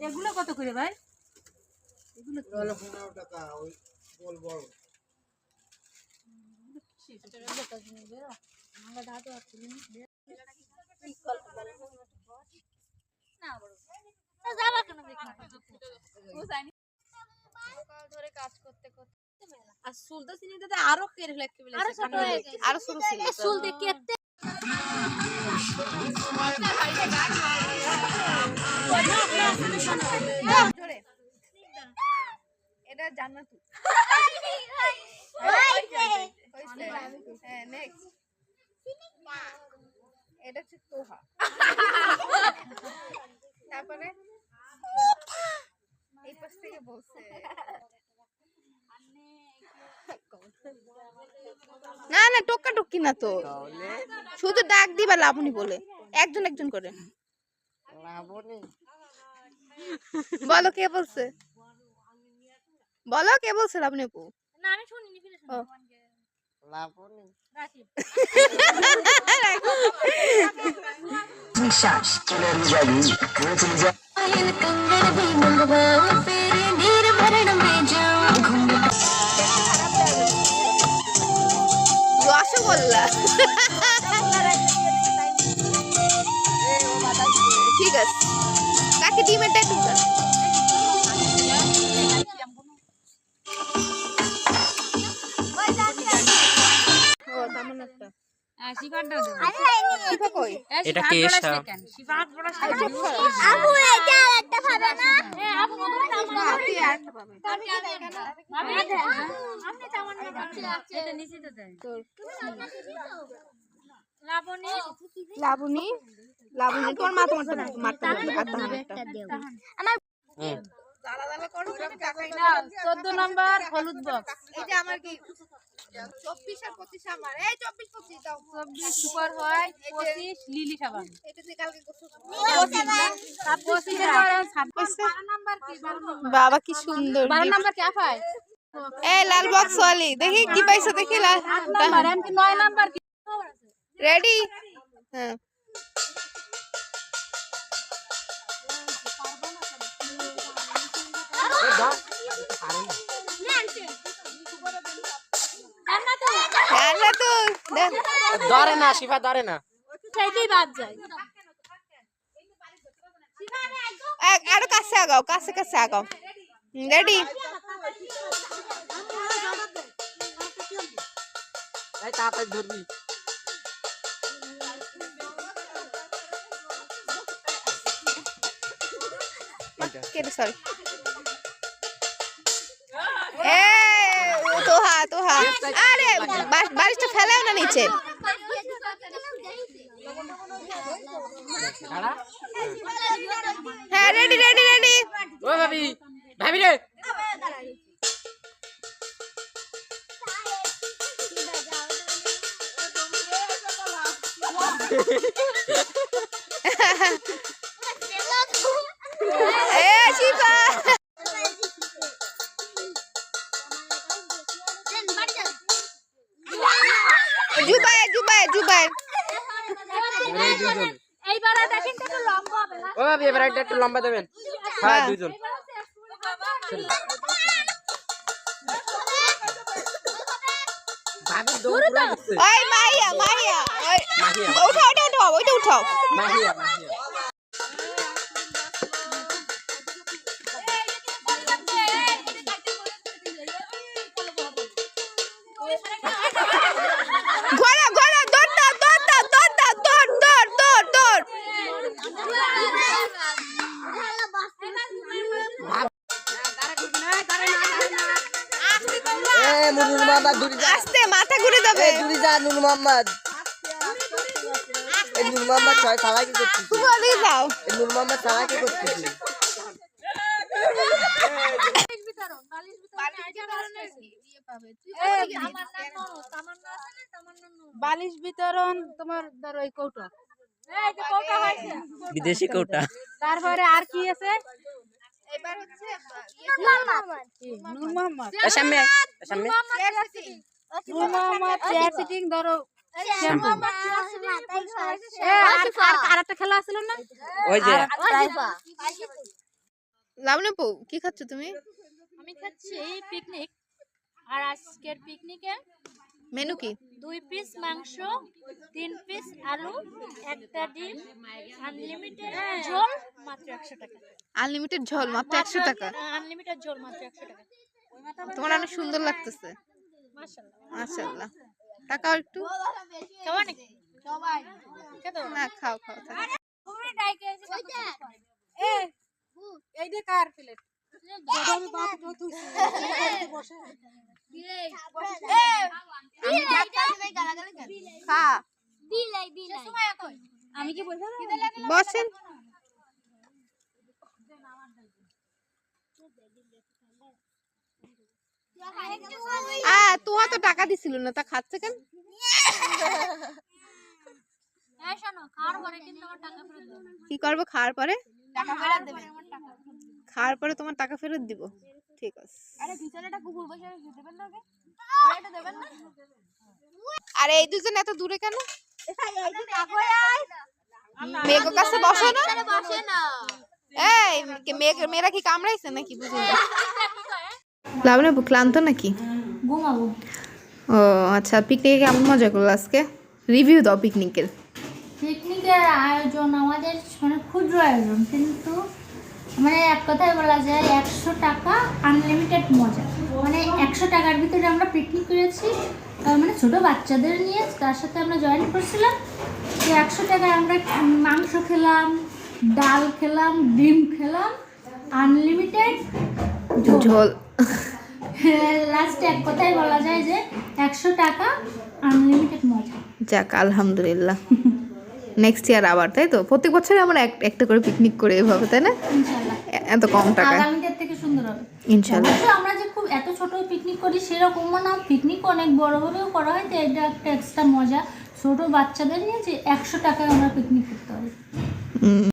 এগুলো কত করে ভাই? হলো পনেরো টাকা ওই গোল বড়। ধরে কাজ করতে করতে। আর আরও কেড়ে আরও ছোট কেটে এটা জান্নাতু হ্যাঁ নেক্সট এটা হচ্ছে তোহা। তারপরে এই পাশ থেকে বলছে না না টোকা টুকি না তো। শুধু ডাক দিবা লাবণী বলে। একজন একজন করে। বলো কে বলছে? বলো কে বলছে লাবণী আপু? না আমি শুনিনি নিঃশ্বাস চলে যাবি চলে যা। ঠিক আছে কাকে ডিমেরটা একটু। কই? এটা কে লাবণী। লাবণী? লাবণী তোর মা তোমার মারতে হবে আর তাহলে একটা হুম দালা দালা করো আমি টাকাই না চোদ্দ নম্বর হলুদ বক্স এই যে আমার কি? চব্বিশ আর পঁচিশ আমার। এই চব্বিশ পঁচিশ দাও। চব্বিশ সুপার হয় পঁচিশ লিলি সাবান। এটা দিয়ে কালকে গোসল পঁচিশের পরে ছাব্বিশ। বারো নম্বর কি? বারো নম্বর বাবা কি সুন্দর বারো নম্বর কে? পায় এই লাল বক্স ওয়ালি দেখি কি পাইছো দেখি লাল। নয় নম্বর কি? রেডি হ্যাঁ। ধরে না শিফা ধরে না সেইটাই বাদ যায় এক- আরও কাছে আগাও কাছে কাছে আগাও রেডি এই তাড়াতাড়ি ধরবি কেটে সরি এ তোহা তোহা। আরে বা- বালিশটা ফেলেও না নিচে। হ্যাঁ রেডি রেডি রেডি ও ভাবি ভাবি রে। এ শিফা না? ও ভাবি একটু লম্বা দেবেন। হ্যাঁ। পুরা দিচ্ছে ওই মাইয়া মাইয়া ওই মাহিয়া। উঠাও ওটা উঠাও ওইটা উঠাও। মাহিয়া এ নুরুল মোহাম্মদ দূরে যা আস্তে মাথা ঘুরে যাবে। এ যা নুরুল মোহাম্মদ। এই নুরুল মোহাম্মদ ছয় খালা কি করছিস বলি যাও। এই নুরুল মোহাম্মদ খালা কি করছিস বালিশ বিতরণ তোমার ধরো এই কৌটো। এই যে কোটা হয়েছে। বিদেশি কৌটা। তারপরে আর কি আছে? এবার হচ্ছে কি? নূর মোহাম্মদ সামনে আয়, নূর মোহাম্মদ চেয়ার সিটিং ধরো এ, আর আর আরেকটা খেলা আছিল না? ওই যে। লাবণী আপু কি খাচ্ছ তুমি? আমি খাচ্ছি পিকনিক আর আজকের পিকনিকে মেনু কি দুই পিস মাংস তিন পিস আলু একটা ডিম আনলিমিটেড ঝোল মাত্র একশো টাকা আনলিমিটেড ঝোল মাত্র একশো টাকা আনলিমিটেড ঝোল মাত্র একশো টাকা তোমার অনেক সুন্দর লাগতেছে মাশাল্লাহ মাশাআল্লাহ টাকাও একটু খাওয়া নাকি না খাও খাও এই যে কার প্লেট খা আমি কি বসেন তোমার তো টাকা দিছিল না তা খাচ্ছে কেন? কি করব খাওয়ার পরে? টাকা ফেরত দেবে। খাওয়ার পরে তোমার টাকা ফেরত দিব। ঠিক আছে। আরে পিছনে একটা কুকুর বসে আছে দেবেন না ওকে? ওটা দেবেন না? আর এই দুজন এত দূরে কেন? মেঘের কাছে বসো বসে না। এই মেয়েরা কি কামড়াইছে নাকি বুঝি না? লাবণী ক্লান্ত নাকি? ঘুমাবো। ও আচ্ছা পিকনিকে কেমন মজা করল আজকে? রিভিউ দাও পিকনিকের পিকনিকের আয়োজন আমাদের মানে ক্ষুদ্র আয়োজন কিন্তু মানে এক কথায় বলা যায় একশো টাকা আনলিমিটেড মজা। মানে একশো টাকার ভিতরে আমরা পিকনিক করেছি মানে ছোটো বাচ্চাদের নিয়ে তার সাথে আমরা জয়েন করছিলাম। যে একশো টাকায় আমরা মাংস খেলাম ডাল খেলাম ডিম খেলাম আনলিমিটেড ঝোল লাস্টে এক কথায় বলা যায় যে একশো টাকা আনলিমিটেড মজা। যাক আলহামদুলিল্লাহ। নেক্সট ইয়ার আবার তাই তো? প্রত্যেক বছরে আমরা এক- একটা করে পিকনিক করে এভাবে তাই না? এত কম টাকা। থেকে সুন্দর হবে। আমরা যে খুব এত ছোট পিকনিক করি সেরকমও না। পিকনিক অনেক বড়ভাবেও করা হয় তো এটা একটা এক্সট্রা মজা। ছোট বাচ্চাদের নিয়ে যে একশো টাকায় আমরা পিকনিক করতে পারি।